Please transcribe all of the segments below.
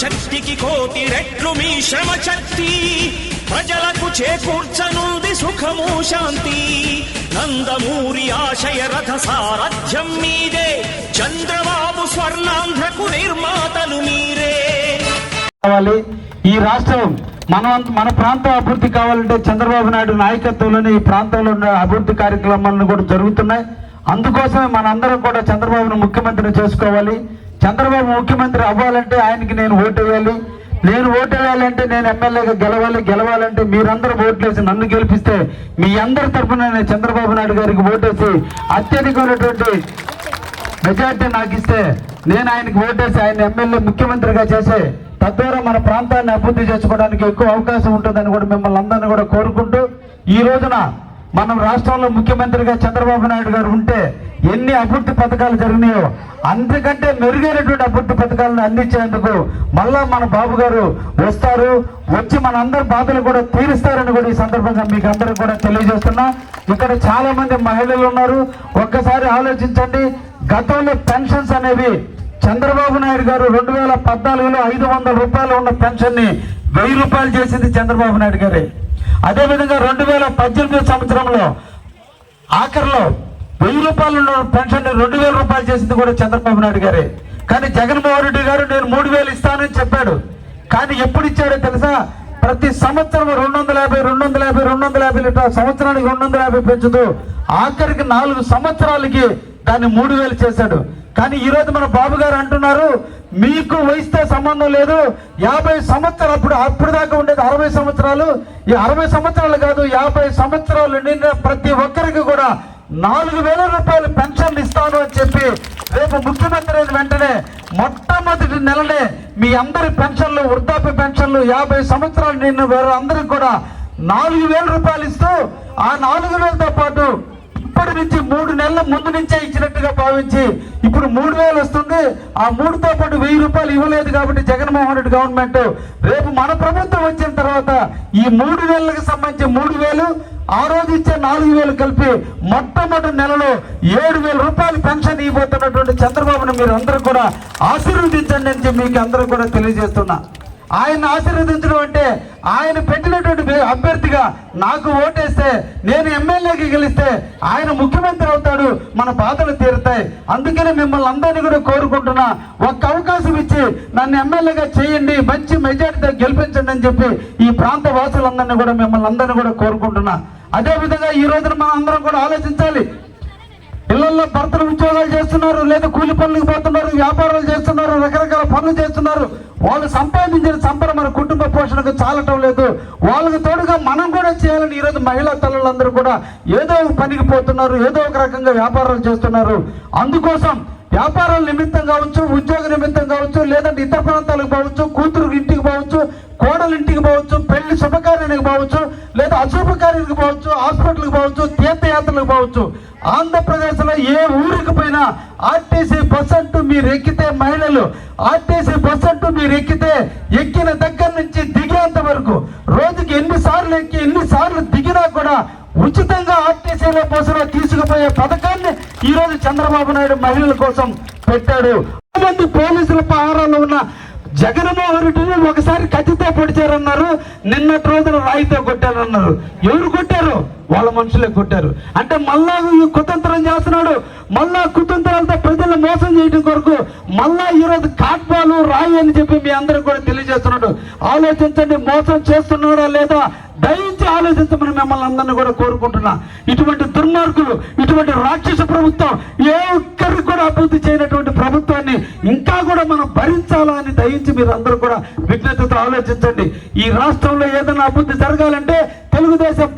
శక్తికి కోటి రెట్లు మీ శ్రమ శక్తి. ప్రజలకు చేకూర్చనుంది సుఖము శాంతి. నందమూరి ఆశయ రథ సారథ్యం మీదే. చంద్రబాబు స్వర్ణాంధ్రకు నిర్మాతలు మీరే. కావాలి. ఈ రాష్ట్రం మన మన ప్రాంతం అభివృద్ధి కావాలంటే చంద్రబాబు నాయుడు నాయకత్వంలోనే ఈ ప్రాంతంలో ఉన్న అభివృద్ధి కార్యక్రమాలను కూడా జరుగుతున్నాయి. అందుకోసమే మనందరం కూడా చంద్రబాబును ముఖ్యమంత్రిని చేసుకోవాలి. చంద్రబాబు ముఖ్యమంత్రి అవ్వాలంటే ఆయనకి నేను ఓటు వేయాలి. నేను ఓటు వేయాలంటే నేను ఎమ్మెల్యేగా గెలవాలి గెలవాలంటే మీరందరూ ఓట్లేసి నన్ను గెలిపిస్తే మీ అందరి తరఫున నేను చంద్రబాబు నాయుడు గారికి ఓటేసి అత్యధికమైనటువంటి మెజార్టీ నాకు ఇస్తే నేను ఆయనకి ఓటేసి ఆయన ఎమ్మెల్యే ముఖ్యమంత్రిగా చేసే తద్వారా మన ప్రాంతాన్ని అభివృద్ధి చేసుకోవడానికి ఎక్కువ అవకాశం ఉంటుందని కూడా మిమ్మల్ని అందరినీ కూడా కోరుకుంటూ ఈ రోజున మనం రాష్ట్రంలో ముఖ్యమంత్రిగా చంద్రబాబు నాయుడు గారు ఉంటే ఎన్ని అభివృద్ధి పథకాలు జరిగినాయో అంతకంటే మెరుగైనటువంటి అభివృద్ధి పథకాలను అందించేందుకు మళ్ళా మన బాబు గారు వస్తారు. వచ్చి మన అందరి బాధలు కూడా తీరుస్తారని కూడా ఈ సందర్భంగా మీకు అందరూ కూడా తెలియజేస్తున్నా. ఇక్కడ చాలా మంది మహిళలు ఉన్నారు. ఒక్కసారి ఆలోచించండి. గతంలో పెన్షన్స్ అనేవి చంద్రబాబు నాయుడు గారు రెండు వేల పద్నాలుగులో ఐదు వందల రూపాయలు ఉన్న పెన్షన్ని వెయ్యి రూపాయలు చేసింది చంద్రబాబు నాయుడు గారే. అదేవిధంగా రెండు వేల పద్దెనిమిది సంవత్సరంలో ఆఖరిలో వెయ్యి రూపాయలు ఉన్న పెన్షన్ రెండు వేల రూపాయలు చేసింది కూడా చంద్రబాబు నాయుడు గారే. కానీ జగన్మోహన్ రెడ్డి గారు నేను మూడు వేలు ఇస్తానని చెప్పాడు. కానీ ఎప్పుడు ఇచ్చాడో తెలుసా? ప్రతి సంవత్సరం రెండు వందల యాభై రెండు వందల యాభై రెండు వందల యాభై లీటర్ సంవత్సరానికి రెండు వందల యాభై పెంచుతూ ఆఖరికి నాలుగు సంవత్సరాలకి దాన్ని మూడు వేలు చేశాడు. కానీ ఈరోజు మన బాబు గారు అంటున్నారు మీకు వయసుతో సంబంధం లేదు. యాభై సంవత్సరాలు అప్పుడు అప్పుడు దాకా ఉండేది అరవై సంవత్సరాలు. ఈ అరవై సంవత్సరాలు కాదు యాభై సంవత్సరాలు నిండిన ప్రతి ఒక్కరికి కూడా నాలుగు వేల రూపాయలు పెన్షన్లు ఇస్తాను అని చెప్పి రేపు ముఖ్యమంత్రి అయిన వెంటనే మొట్టమొదటి నెలనే మీ అందరి పెన్షన్లు వృద్ధాప్య పెన్షన్లు యాభై సంవత్సరాలు నిన్న వేరే అందరికి కూడా నాలుగు వేల రూపాయలు ఇస్తూ ఆ నాలుగు వేలతో పాటు అప్పటి నుంచి మూడు నెలల ముందు నుంచే ఇచ్చినట్టుగా భావించి ఇప్పుడు మూడు వేలు వస్తుంది. ఆ మూడుతో పాటు వెయ్యి రూపాయలు ఇవ్వలేదు కాబట్టి జగన్మోహన్ రెడ్డి గవర్నమెంట్ రేపు మన ప్రభుత్వం వచ్చిన తర్వాత ఈ మూడు నెలలకు సంబంధించి మూడు వేలు ఆ రోజు ఇచ్చే నాలుగు వేలు కలిపి మొట్టమొదటి నెలలో ఏడు వేల రూపాయలు పెన్షన్ ఇవ్వబోతున్నటువంటి చంద్రబాబును మీరు అందరూ కూడా ఆశీర్వదించండి అని చెప్పి మీకు అందరూ కూడా తెలియజేస్తున్నా. ఆయన ఆశీర్వదించడం అంటే ఆయన పెట్టినటువంటి అభ్యర్థిగా నాకు ఓటేస్తే నేను ఎమ్మెల్యేకి గెలిస్తే ఆయన ముఖ్యమంత్రి అవుతాడు మన బాధలు తీరుతాయి. అందుకనే మిమ్మల్ని అందరినీ కూడా కోరుకుంటున్నా ఒక్క అవకాశం ఇచ్చి నన్ను ఎమ్మెల్యేగా చేయండి మంచి మెజార్టీతో గెలిపించండి అని చెప్పి ఈ ప్రాంత వాసులందరినీ కూడా మిమ్మల్ని అందరినీ కూడా కోరుకుంటున్నా. అదే విధంగా ఈ రోజున మనం అందరం కూడా ఆలోచించాలి ఇళ్ళలో భర్తలు ఉద్యోగాలు చేస్తున్నారు లేదా కూలి పనులకు పోతున్నారు వ్యాపారాలు చేస్తున్నారు రకరకాల పనులు చేస్తున్నారు. వాళ్ళు సంపాదించిన సంపద మన కుటుంబ పోషణకు చాలటం లేదు. వాళ్ళకి తోడుగా మనం కూడా చేయాలని ఈరోజు మహిళా తల్లులందరూ కూడా ఏదో ఒక పనికి పోతున్నారు ఏదో ఒక రకంగా వ్యాపారాలు చేస్తున్నారు. అందుకోసం వ్యాపారాల నిమిత్తం కావచ్చు ఉద్యోగ నిమిత్తం కావచ్చు లేదంటే ఇతర ప్రాంతాలకు పోవచ్చు కూతురు ఇంటికి పోవచ్చు కోడలు ఇంటికి పోవచ్చు పెళ్ళి శుభకార్యానికి పోవచ్చు లేదా అశుభకార్యానికి పోవచ్చు హాస్పిటల్కి పోవచ్చు తీర్థయాత్రలకు పోవచ్చు. ఆంధ్రప్రదేశ్లో ఏ ఊరికి పోయినా ఆర్టీసీ బస్ అంటూ మీరు ఎక్కితే మహిళలు ఆర్టీసీ బస్ అంటూ మీరు ఎక్కితే ఎక్కిన దగ్గర నుంచి దిగేంత వరకు రోజుకి ఎన్నిసార్లు ఎక్కి ఎన్నిసార్లు దిగినా కూడా ఉచితంగా ఆర్టీసీలో బస్సులో తీసుకుపోయే పథకాన్ని ఈ రోజు చంద్రబాబు నాయుడు మహిళల కోసం పెట్టాడు. మంది పోలీసుల పహారాలో ఉన్న జగన్మోహన్ రెడ్డిని ఒకసారి కత్తితో పొడిచారన్నారు. నిన్నటి రోజున రాయితో కొట్టారన్నారు. ఎవరు కొట్టారు? వాళ్ళ మనుషులే కొట్టారు. అంటే మళ్ళా ఈ కుతంత్రం చేస్తున్నాడు. మళ్ళా కుతంత్రాలతో ప్రజలను మోసం చేయడం కొరకు మళ్ళా ఈరోజు కాట్పాలు రాయి అని చెప్పి మీ అందరూ కూడా తెలియజేస్తున్నాడు. ఆలోచించండి మోసం చేస్తున్నాడా లేదా? దయించి ఆలోచించమని మిమ్మల్ని అందరినీ కూడా కోరుకుంటున్నా. ఇటువంటి దుర్మార్గులు ఇటువంటి రాక్షస ప్రభుత్వం ఏ ఒక్కరికి కూడా అభివృద్ధి చేయనటువంటి ప్రభుత్వాన్ని ఇంకా కూడా మనం భరించాలా అని దయించి మీరు అందరూ కూడా విజ్ఞతతో ఆలోచించండి. ఈ రాష్ట్రంలో ఏదైనా అభివృద్ధి జరగాలంటే తెలుగుదేశం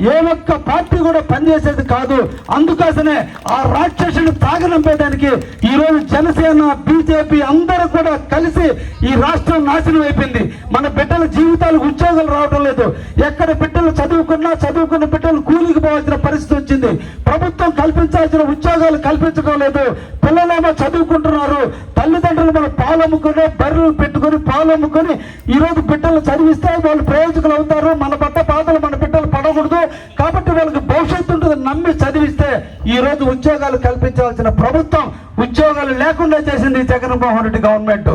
ఏ ఒక్క పార్టీ కూడా పనిచేసేది కాదు. అందుకోసమే ఆ రాక్షసుని తాగనంపేయడానికి ఈ రోజు జనసేన బీజేపీ అందరూ కూడా కలిసి ఈ రాష్ట్రం నాశనం అయిపోయింది. మన బిడ్డల జీవితాలకు ఉద్యోగాలు రావడం లేదు. ఎక్కడ బిడ్డలు చదువుకున్నా చదువుకున్న బిడ్డలు కూలికి పోవాల్సిన పరిస్థితి వచ్చింది. ప్రభుత్వం కల్పించాల్సిన ఉద్యోగాలు కల్పించడం లేదు. పిల్లలేమో చదువుకుంటున్నారు. తల్లిదండ్రులు మనం పాలు అమ్ముకొని బర్రెలు పెట్టుకొని పాలు అమ్ముకొని ఈ రోజు బిడ్డలు చదివిస్తే వాళ్ళు ప్రయోజకులు అవుతారు. మన బట్ట బాధలు మన బిడ్డలు పడకూడదు. కాబట్టి వాళ్ళకి భవిష్యత్తు ఉంటుంది నమ్మి చదివిస్తే ఈ రోజు ఉద్యోగాలు కల్పించాల్సిన ప్రభుత్వం ఉద్యోగాలు లేకుండా చేసింది జగన్మోహన్ రెడ్డి గవర్నమెంట్.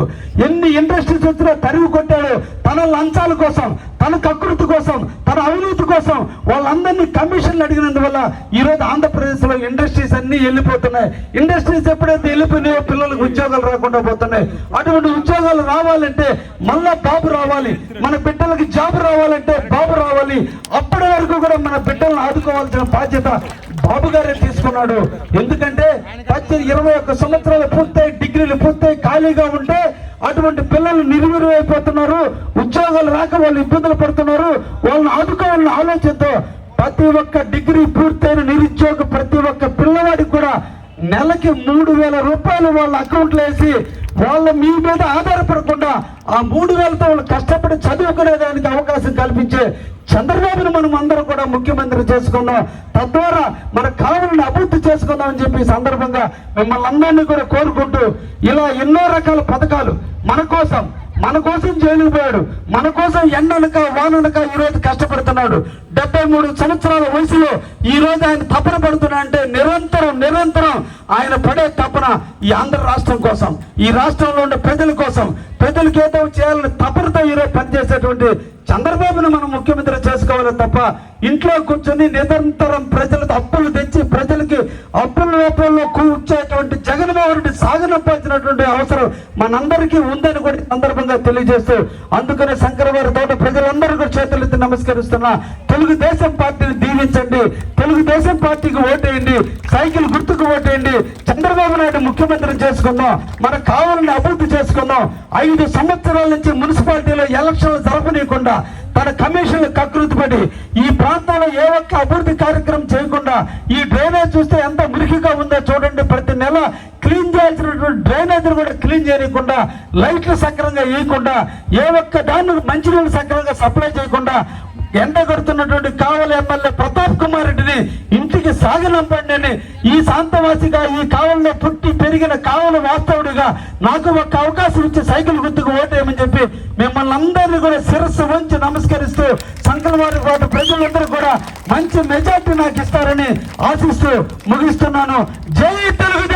ఎన్ని ఇండస్ట్రీస్ వచ్చినా తరివి కొట్టాడు. తన లంచాల కోసం తన కకృతి కోసం తన అవినీతి కోసం వాళ్ళందరినీ కమిషన్లు అడిగినందువల్ల ఈ రోజు ఇండస్ట్రీస్ అన్నీ వెళ్ళిపోతున్నాయి. ఇండస్ట్రీస్ ఎప్పుడైతే వెళ్ళిపోయినాయో పిల్లలకు ఉద్యోగాలు రాకుండా పోతున్నాయి. అటువంటి ఉద్యోగాలు రావాలంటే మళ్ళా బాబు రావాలి మన బిడ్డలకి జాబ్ రావాలంటే బాబు రావాలి. అప్పటి వరకు కూడా మన బిడ్డలను ఆదుకోవాల్సిన బాధ్యత బాబు గారే తీసుకున్నాడు. ఎందుకంటే పద్దెనిమిది ఇరవై ఒక్క సంవత్సరాలు పూర్తయి డిగ్రీలు పూర్తయి ఖాళీగా ఉంటే అటువంటి పిల్లలు నిర్వీర్యం అయిపోతున్నారు ఉద్యోగాలు రాక వాళ్ళు ఇబ్బందులు పడుతున్నారు వాళ్ళని ఆదుకోవాలని ఆలోచిద్దాం ప్రతి ఒక్క డిగ్రీ పూర్తయిన నిరుద్యోగ ప్రతి ఒక్క పిల్లవాడికి కూడా నెలకి మూడు వేల రూపాయలు వాళ్ళ అకౌంట్లో వేసి వాళ్ళ మీ మీద ఆధారపడకుండా ఆ మూడు వేలతో వాళ్ళు కష్టపడి చదువుకునేదానికి అవకాశం కల్పించే చంద్రబాబును మనం అందరం కూడా ముఖ్యమంత్రి చేసుకుందాం. తద్వారా మన కావాలని అభివృద్ధి చేసుకుందాం అని చెప్పి సందర్భంగా మిమ్మల్ని అందరినీ కూడా కోరుకుంటూ ఇలా ఎన్నో రకాల పథకాలు మన కోసం మన కోసం జైలుకు పోయాడు. మన కోసం ఎండనక వాననక ఈ రోజు కష్టపడుతున్నాడు. డెబ్బై మూడు సంవత్సరాల వయసులో ఈ రోజు ఆయన తపన పడుతున్నా అంటే నిరంతరం నిరంతరం ఆయన పడే తపన ఈ ఆంధ్ర రాష్ట్రం కోసం ఈ రాష్ట్రంలో ఉండే ప్రజల కోసం ప్రజలకు ఏదో చేయాలని తపనతో ఈరోజు పనిచేసేటువంటి చంద్రబాబును మనం ముఖ్యమంత్రి చేసుకోవాలి తప్ప ఇంట్లో కూర్చొని నిరంతరం ప్రజలకు అప్పులు తెచ్చి ప్రజలకి అప్పుల రూపంలో కూర్చేటువంటి జగన్మోహన్ రెడ్డి సాగనంపాల్సినటువంటి అవసరం మనందరికీ ఉందని కూడా సందర్భంగా తెలియజేస్తూ అందుకనే శంకరవారి తోట ప్రజలందరూ కూడా చేతులెత్తి నమస్కరిస్తున్నా. తెలుగుదేశం పార్టీని దీవించండి. తెలుగుదేశం పార్టీకి ఓటేయండి. సైకిల్ గుర్తుకు ఓటేయండి. చంద్రబాబు నాయుడు ముఖ్యమంత్రి చేసుకుందాం. మనకు కావాలని అభివృద్ధి చేసుకుందాం. ఐదు సంవత్సరాల నుంచి మున్సిపాలిటీలో ఎలక్షన్లు జరపనీయకుండా తన కమిషన్లు కకృతిపడి ఈ ప్రాంతంలో ఏ ఒక్క అభివృద్ధి కార్యక్రమం చేయకుండా ఈ డ్రైనేజ్ చూస్తే ఎంత మురికిగా ఉందో చూడండి. ప్రతి నెల క్లీన్ చేయాల్సినటువంటి డ్రైనేజ్ కూడా క్లీన్ చేయకుండా లైట్లు సక్రమంగా వేయకుండా ఏ ఒక్క దాన్ని మంచినీళ్ళు సక్రమంగా సప్లై చేయకుండా ఎండ కొడుతున్నటువంటి కావలి ఎమ్మెల్యే ప్రతాప్ కుమార్ రెడ్డిని ఇంటికి సాగనంపండి ఈ శాంతవాసిగా ఈ కావలిలో పుట్టి పెరిగిన కావలి వాస్తవుడిగా నాకు ఒక అవకాశం ఇచ్చి సైకిల్ గుర్తుకు ఓటేయమని చెప్పి మిమ్మల్ని అందరినీ కూడా శిరస్సు వంచి నమస్కరిస్తూ వారి పాటు ప్రజలందరూ కూడా మంచి మెజార్టీ నాకు ఇస్తారని ఆశిస్తూ ముగిస్తున్నాను. జై తెలుగుదేశం!